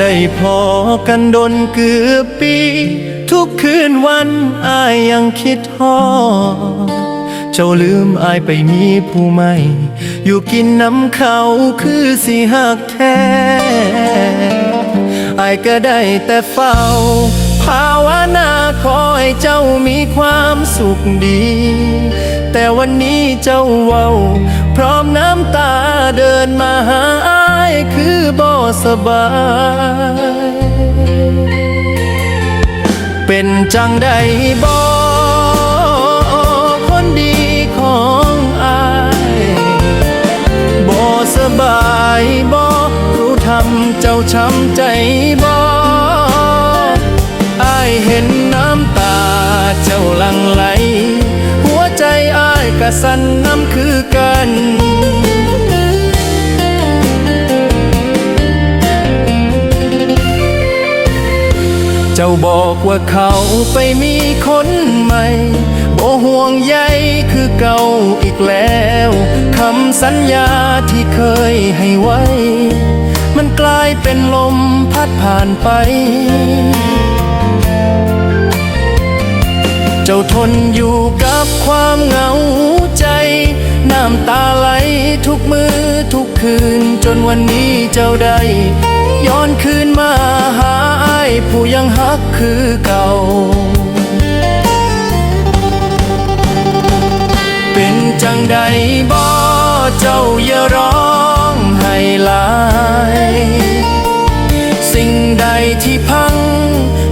ได้พอกันดนเกือบปี ทุกคืนวันอายยังคิดฮอเจ้าลืมอายไปมีผู้ใหม่ อยู่กินน้ำเขาคือสิหักแท้อายก็ได้แต่เฝ้า ภาวนาขอให้เจ้ามีความสุขดี แต่วันนี้เจ้าเว้า พร้อมน้ำตาเดินมาหา สบาย เป็นจังใดบ่คนดีของอายบ่สบายบ่รู้ทำเจ้าช้ำใจบ่อายเห็นน้ำตาเจ้าลังไหล หัวใจอายกะสันน้ำคือ เจ้าบอกว่าเขาไปมีคนใหม่บ่ห่วงใยคือเก่าอีกแล้วคำสัญญาที่เคยให้ไว้ มันกลายเป็นลมพัดผ่านไป เจ้าทนอยู่กับความเหงาใจ น้ำตาไหลทุกมือทุกคืนจนวันนี้เจ้าได้ ย้อน ผู้ยังฮักคือเก่า เป็นจังใดบ่เจ้าอย่าร้องให้ลาย สิ่งใดที่พัง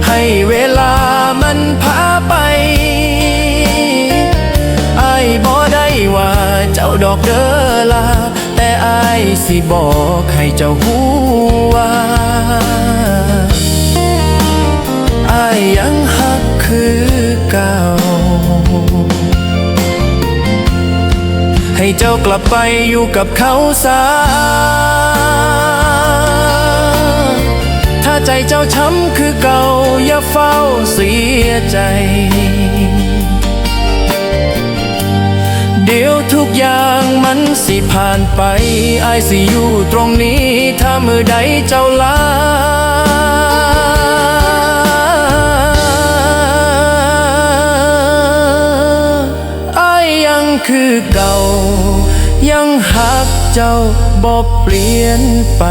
ให้เวลามันพาไปไอายบ่ได้ว่าเจ้าดอกเด้อลา แต่ไอายสิบอกให้เจ้าหู เก่า ให้เจ้ากลับไปอยู่กับเขาซะถ้าใจเจ้าช้ำคือเก่า อย่าเฝ้าเสียใจ เดี๋ยวทุกอย่างมันสิผ่านไป ไอสิอยู่ตรงนี้ ถ้ามือใดเจ้าลา คือเก่า ยังหักเจ้าบ่เปลี่ยนไป